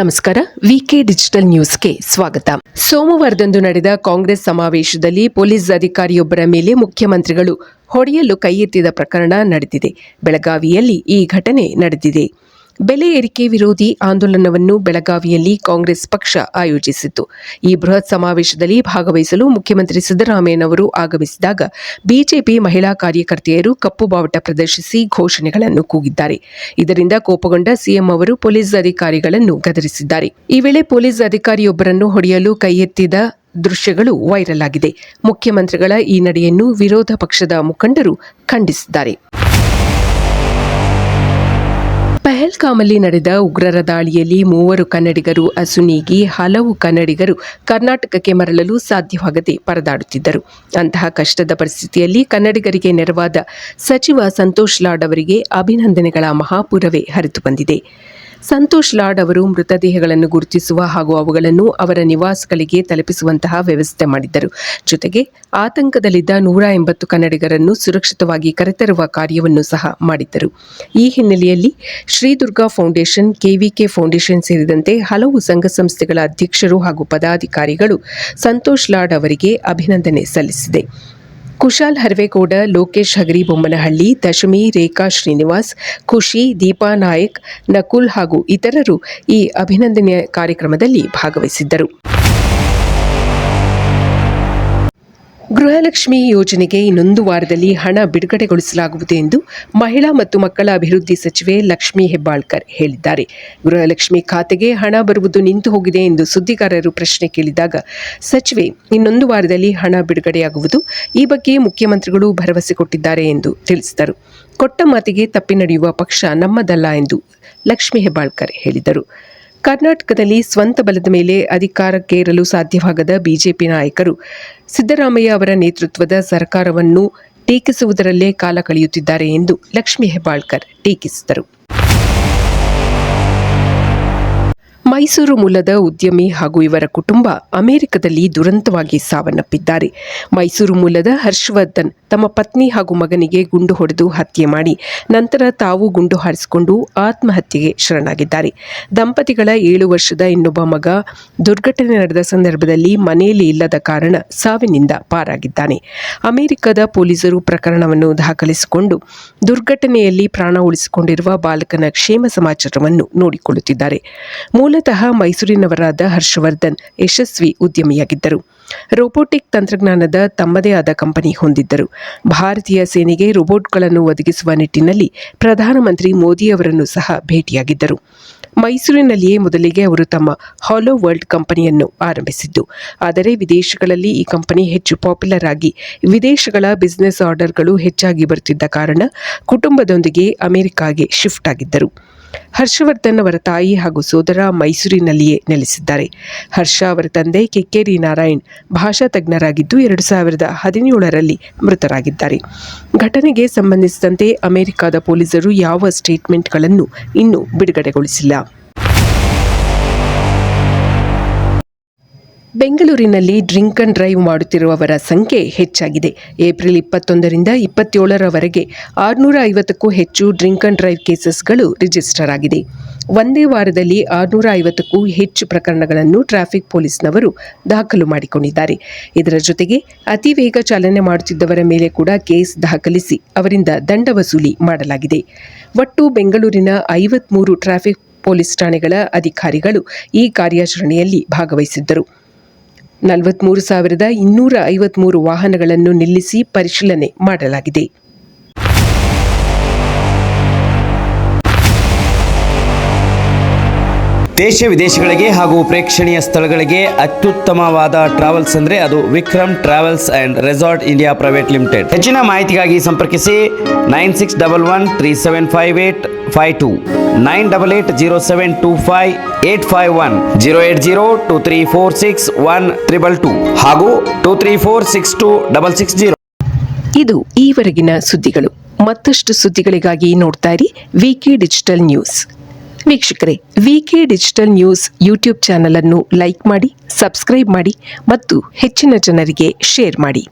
ನಮಸ್ಕಾರ. ವಿಕೆ ಡಿಜಿಟಲ್ ನ್ಯೂಸ್ಗೆ ಸ್ವಾಗತ. ಸೋಮವಾರದಂದು ನಡೆದ ಕಾಂಗ್ರೆಸ್ ಸಮಾವೇಶದಲ್ಲಿ ಪೊಲೀಸ್ ಅಧಿಕಾರಿಯೊಬ್ಬರ ಮೇಲೆ ಮುಖ್ಯಮಂತ್ರಿಗಳು ಹೊಡೆಯಲು ಕೈ ಎತ್ತಿದ ಪ್ರಕರಣ ನಡೆದಿದೆ. ಬೆಳಗಾವಿಯಲ್ಲಿ ಈ ಘಟನೆ ನಡೆದಿದೆ. ಬೆಲೆ ಏರಿಕೆ ವಿರೋಧಿ ಆಂದೋಲನವನ್ನು ಬೆಳಗಾವಿಯಲ್ಲಿ ಕಾಂಗ್ರೆಸ್ ಪಕ್ಷ ಆಯೋಜಿಸಿತ್ತು. ಈ ಬೃಹತ್ ಸಮಾವೇಶದಲ್ಲಿ ಭಾಗವಹಿಸಲು ಮುಖ್ಯಮಂತ್ರಿ ಸಿದ್ದರಾಮಯ್ಯನವರು ಆಗಮಿಸಿದಾಗ ಬಿಜೆಪಿ ಮಹಿಳಾ ಕಾರ್ಯಕರ್ತೆಯರು ಕಪ್ಪು ಬಾವುಟ ಪ್ರದರ್ಶಿಸಿ ಘೋಷಣೆಗಳನ್ನು ಕೂಗಿದ್ದಾರೆ. ಇದರಿಂದ ಕೋಪಗೊಂಡ ಸಿಎಂ ಅವರು ಪೊಲೀಸ್ ಅಧಿಕಾರಿಗಳನ್ನು ಗದರಿಸಿದ್ದಾರೆ. ಈ ವೇಳೆ ಪೊಲೀಸ್ ಅಧಿಕಾರಿಯೊಬ್ಬರನ್ನು ಹೊಡೆಯಲು ಕೈ ಎತ್ತಿದ ದೃಶ್ಯಗಳು ವೈರಲ್ ಆಗಿದೆ. ಮುಖ್ಯಮಂತ್ರಿಗಳ ಈ ನಡೆಯನ್ನು ವಿರೋಧ ಪಕ್ಷದ ಮುಖಂಡರು ಖಂಡಿಸಿದ್ದಾರೆ. ಪಹಲ್ಗಾಮಲ್ಲಿ ನಡೆದ ಉಗ್ರರ ದಾಳಿಯಲ್ಲಿ ಮೂವರು ಕನ್ನಡಿಗರು, ಅಸುನೀಗಿ ಹಲವು ಕನ್ನಡಿಗರು ಕರ್ನಾಟಕಕ್ಕೆ ಮರಳಲು ಸಾಧ್ಯವಾಗದೆ ಪರದಾಡುತ್ತಿದ್ದರು. ಅಂತಹ ಕಷ್ಟದ ಪರಿಸ್ಥಿತಿಯಲ್ಲಿ ಕನ್ನಡಿಗರಿಗೆ ನೆರವಾದ ಸಚಿವ ಸಂತೋಷ್ ಲಾಡ್ ಅವರಿಗೆ ಅಭಿನಂದನೆಗಳ ಮಹಾಪುರವೇ ಹರಿದು ಬಂದಿದೆ. ಸಂತೋಷ್ ಲಾಡ್ ಅವರು ಮೃತದೇಹಗಳನ್ನು ಗುರುತಿಸುವ ಹಾಗೂ ಅವುಗಳನ್ನು ಅವರ ನಿವಾಸಗಳಿಗೆ ತಲುಪಿಸುವಂತಹ ವ್ಯವಸ್ಥೆ ಮಾಡಿದ್ದರು. ಜೊತೆಗೆ ಆತಂಕದಲ್ಲಿದ್ದ ನೂರ ಎಂಬತ್ತು ಕನ್ನಡಿಗರನ್ನು ಸುರಕ್ಷಿತವಾಗಿ ಕರೆತರುವ ಕಾರ್ಯವನ್ನು ಸಹ ಮಾಡಿದ್ದರು. ಈ ಹಿನ್ನೆಲೆಯಲ್ಲಿ Shri Durga foundation, KVK foundation ಸೇರಿದಂತೆ ಹಲವು ಸಂಘ ಸಂಸ್ಥೆಗಳ ಅಧ್ಯಕ್ಷರು ಹಾಗೂ ಪದಾಧಿಕಾರಿಗಳು ಸಂತೋಷ್ ಲಾಡ್ ಅವರಿಗೆ ಅಭಿನಂದನೆ ಸಲ್ಲಿಸಿದೆ. ಕುಶಾಲ್ ಹರ್ವೇಗೌಡ, ಲೋಕೇಶ್ ಹಗರಿಬೊಮ್ಮನಹಳ್ಳಿ ದಶಮಿ ರೇಖಾ ಶ್ರೀನಿವಾಸ್, ಖುಷಿ, ದೀಪಾ ನಾಯಕ್, ನಕುಲ್ ಹಾಗೂ ಇತರರು ಈ ಅಭಿನಂದನೆಯ ಕಾರ್ಯಕ್ರಮದಲ್ಲಿ ಭಾಗವಹಿಸಿದ್ದರು. ಗೃಹಲಕ್ಷ್ಮಿ ಯೋಜನೆಗೆ ಇನ್ನೊಂದು ವಾರದಲ್ಲಿ ಹಣ ಬಿಡುಗಡೆಗೊಳಿಸಲಾಗುವುದು ಎಂದು ಮಹಿಳಾ ಮತ್ತು ಮಕ್ಕಳ ಅಭಿವೃದ್ಧಿ ಸಚಿವೆ ಲಕ್ಷ್ಮೀ ಹೆಬ್ಬಾಳ್ಕರ್ ಹೇಳಿದ್ದಾರೆ. ಗೃಹಲಕ್ಷ್ಮಿ ಖಾತೆಗೆ ಹಣ ಬರುವುದು ನಿಂತು ಹೋಗಿದೆ ಎಂದು ಸುದ್ದಿಗಾರರು ಪ್ರಶ್ನೆ ಕೇಳಿದಾಗ, ಸಚಿವೆ, ಇನ್ನೊಂದು ವಾರದಲ್ಲಿ ಹಣ ಬಿಡುಗಡೆಯಾಗುವುದು ಈ ಬಗ್ಗೆ ಮುಖ್ಯಮಂತ್ರಿಗಳು ಭರವಸೆ ಕೊಟ್ಟಿದ್ದಾರೆ ಎಂದು ತಿಳಿಸಿದರು. ಕೊಟ್ಟ ಮಾತಿಗೆ ತಪ್ಪಿ ನಡೆಯುವ ಪಕ್ಷ ನಮ್ಮದಲ್ಲ ಎಂದು ಲಕ್ಷ್ಮೀ ಹೆಬ್ಬಾಳ್ಕರ್ ಹೇಳಿದರು. ಕರ್ನಾಟಕದಲ್ಲಿ ಸ್ವಂತ ಬಲದ ಮೇಲೆ ಅಧಿಕಾರಕ್ಕೇರಲು ಸಾಧ್ಯವಾಗದ ಬಿಜೆಪಿ ನಾಯಕರು ಸಿದ್ದರಾಮಯ್ಯ ಅವರ ನೇತೃತ್ವದ ಸರ್ಕಾರವನ್ನು ಟೀಕಿಸುವುದರಲ್ಲೇ ಕಾಲ ಕಳೆಯುತ್ತಿದ್ದಾರೆ ಎಂದು ಲಕ್ಷ್ಮೀ ಹೆಬ್ಬಾಳ್ಕರ್ ಟೀಕಿಸಿದರು. ಮೈಸೂರು ಮೂಲದ ಉದ್ಯಮಿ ಹಾಗೂ ಇವರ ಕುಟುಂಬ ಅಮೆರಿಕದಲ್ಲಿ ದುರಂತವಾಗಿ ಸಾವನ್ನಪ್ಪಿದ್ದಾರೆ. ಮೈಸೂರು ಮೂಲದ ಹರ್ಷವರ್ಧನ್ ತಮ್ಮ ಪತ್ನಿ ಹಾಗೂ ಮಗನಿಗೆ ಗುಂಡು ಹೊಡೆದು ಹತ್ಯೆ ಮಾಡಿ, ನಂತರ ತಾವು ಗುಂಡು ಹಾರಿಸಿಕೊಂಡು ಆತ್ಮಹತ್ಯೆಗೆ ಶರಣಾಗಿದ್ದಾರೆ. ದಂಪತಿಗಳ ಏಳು ವರ್ಷದ ಇನ್ನೊಬ್ಬ ಮಗ ದುರ್ಘಟನೆ ನಡೆದ ಸಂದರ್ಭದಲ್ಲಿ ಮನೆಯಲ್ಲಿ ಇಲ್ಲದ ಕಾರಣ ಸಾವಿನಿಂದ ಪಾರಾಗಿದ್ದಾನೆ. ಅಮೆರಿಕದ ಪೊಲೀಸರು ಪ್ರಕರಣವನ್ನು ದಾಖಲಿಸಿಕೊಂಡು ದುರ್ಘಟನೆಯಲ್ಲಿ ಪ್ರಾಣ ಉಳಿಸಿಕೊಂಡಿರುವ ಬಾಲಕನ ಕ್ಷೇಮ ಸಮಾಚಾರವನ್ನು ನೋಡಿಕೊಳ್ಳುತ್ತಿದ್ದಾರೆ. ಮೂಲತಃ ಮೈಸೂರಿನವರಾದ ಹರ್ಷವರ್ಧನ್ ಯಶಸ್ವಿ ಉದ್ಯಮಿಯಾಗಿದ್ದರು. ರೋಬೋಟಿಕ್ ತಂತ್ರಜ್ಞಾನದ ತಮ್ಮದೇ ಆದ ಕಂಪನಿ ಹೊಂದಿದ್ದರು. ಭಾರತೀಯ ಸೇನೆಗೆ ರೋಬೋಟ್ಗಳನ್ನು ಒದಗಿಸುವ ನಿಟ್ಟಿನಲ್ಲಿ ಪ್ರಧಾನಮಂತ್ರಿ ಮೋದಿಯವರನ್ನು ಸಹ ಭೇಟಿಯಾಗಿದ್ದರು. ಮೈಸೂರಿನಲ್ಲಿಯೇ ಮೊದಲಿಗೆ ಅವರು ತಮ್ಮ ಹಾಲೋ ವರ್ಲ್ಡ್ ಕಂಪನಿಯನ್ನು ಆರಂಭಿಸಿದ್ದು. ಆದರೆ ವಿದೇಶಗಳಲ್ಲಿ ಈ ಕಂಪನಿ ಹೆಚ್ಚು ಪಾಪ್ಯುಲರ್ ಆಗಿ ವಿದೇಶಗಳ ಬಿಸಿನೆಸ್ ಆರ್ಡರ್ಗಳು ಹೆಚ್ಚಾಗಿ ಬರುತ್ತಿದ್ದ ಕಾರಣ ಕುಟುಂಬದೊಂದಿಗೆ ಅಮೆರಿಕಾಗೆ ಶಿಫ್ಟ್ ಆಗಿದ್ದರು. ಹರ್ಷವರ್ಧನ್ ಅವರ ತಾಯಿ ಹಾಗೂ ಸೋದರ ಮೈಸೂರಿನಲ್ಲಿಯೇ ನೆಲೆಸಿದ್ದಾರೆ. ಹರ್ಷ ಅವರ ತಂದೆ ಕೆಕ್ಕೇರಿ ನಾರಾಯಣ್ ಭಾಷಾ ತಜ್ಞರಾಗಿದ್ದು ಎರಡು ಸಾವಿರದ ಹದಿನೇಳರಲ್ಲಿ ಮೃತರಾಗಿದ್ದಾರೆ. ಘಟನೆಗೆ ಸಂಬಂಧಿಸಿದಂತೆ ಅಮೆರಿಕದ ಪೊಲೀಸರು ಯಾವ ಸ್ಟೇಟ್ಮೆಂಟ್ಗಳನ್ನು ಇನ್ನೂ ಬಿಡುಗಡೆಗೊಳಿಸಿಲ್ಲ. ಬೆಂಗಳೂರಿನಲ್ಲಿ ಡ್ರಿಂಕ್ ಅಂಡ್ ಡ್ರೈವ್ ಮಾಡುತ್ತಿರುವವರ ಸಂಖ್ಯೆ ಹೆಚ್ಚಾಗಿದೆ. ಏಪ್ರಿಲ್ ಇಪ್ಪತ್ತೊಂದರಿಂದ ಇಪ್ಪತ್ತೇಳರವರೆಗೆ ಆರುನೂರ ಐವತ್ತಕ್ಕೂ ಹೆಚ್ಚು ಡ್ರಿಂಕ್ ಅಂಡ್ ಡ್ರೈವ್ ಕೇಸಸ್ಗಳು ರಿಜಿಸ್ಟರ್ ಆಗಿದೆ. ಒಂದೇ ವಾರದಲ್ಲಿ ಆರುನೂರ ಐವತ್ತಕ್ಕೂ ಹೆಚ್ಚು ಪ್ರಕರಣಗಳನ್ನು ಟ್ರಾಫಿಕ್ ಪೊಲೀಸ್ನವರು ದಾಖಲು ಮಾಡಿಕೊಂಡಿದ್ದಾರೆ. ಇದರ ಜೊತೆಗೆ ಅತಿ ವೇಗ ಚಾಲನೆ ಮಾಡುತ್ತಿದ್ದವರ ಮೇಲೆ ಕೂಡ ಕೇಸ್ ದಾಖಲಿಸಿ ಅವರಿಂದ ದಂಡ ವಸೂಲಿ ಮಾಡಲಾಗಿದೆ. ಒಟ್ಟು ಬೆಂಗಳೂರಿನ ಐವತ್ಮೂರು ಟ್ರಾಫಿಕ್ ಪೊಲೀಸ್ ಠಾಣೆಗಳ ಅಧಿಕಾರಿಗಳು ಈ ಕಾರ್ಯಾಚರಣೆಯಲ್ಲಿ ಭಾಗವಹಿಸಿದ್ದರು. ನಲವತ್ಮೂರು ಸಾವಿರದ ಇನ್ನೂರ ಐವತ್ಮೂರು ವಾಹನಗಳನ್ನು ನಿಲ್ಲಿಸಿ ಪರಿಶೀಲನೆ ಮಾಡಲಾಗಿದೆ. ದೇಶ ವಿದೇಶಗಳಿಗೆ ಹಾಗೂ ಪ್ರೇಕ್ಷಣೀಯ ಸ್ಥಳಗಳಿಗೆ ಅತ್ಯುತ್ತಮವಾದ ಟ್ರಾವೆಲ್ಸ್ ಅಂದರೆ ಅದು Vikram travels and resort India private limited. ಹೆಚ್ಚಿನ ಮಾಹಿತಿಗಾಗಿ ಸಂಪರ್ಕಿಸಿ nine six double one three seven five eight five two nine double eight zero seven two five eight five one zero eight zero two three four six one triple two ಹಾಗೂ two three four six two double six zero. ಇದು ಈವರೆಗಿನ ಸುದ್ದಿಗಳು. ಮತ್ತಷ್ಟು ಸುದ್ದಿಗಳಿಗಾಗಿ ನೋಡ್ತಾ ಇರಿ VK digital news ವೀಕ್ಷಕರೇ VK digital news YouTube channel ಅನ್ನು ಲೈಕ್ ಮಾಡಿ ಸಬ್ಸ್ಕ್ರೈಬ್ ಮಾಡಿ ಮತ್ತು ಹೆಚ್ಚಿನ ಜನರಿಗೆ ಶೇರ್ ಮಾಡಿ.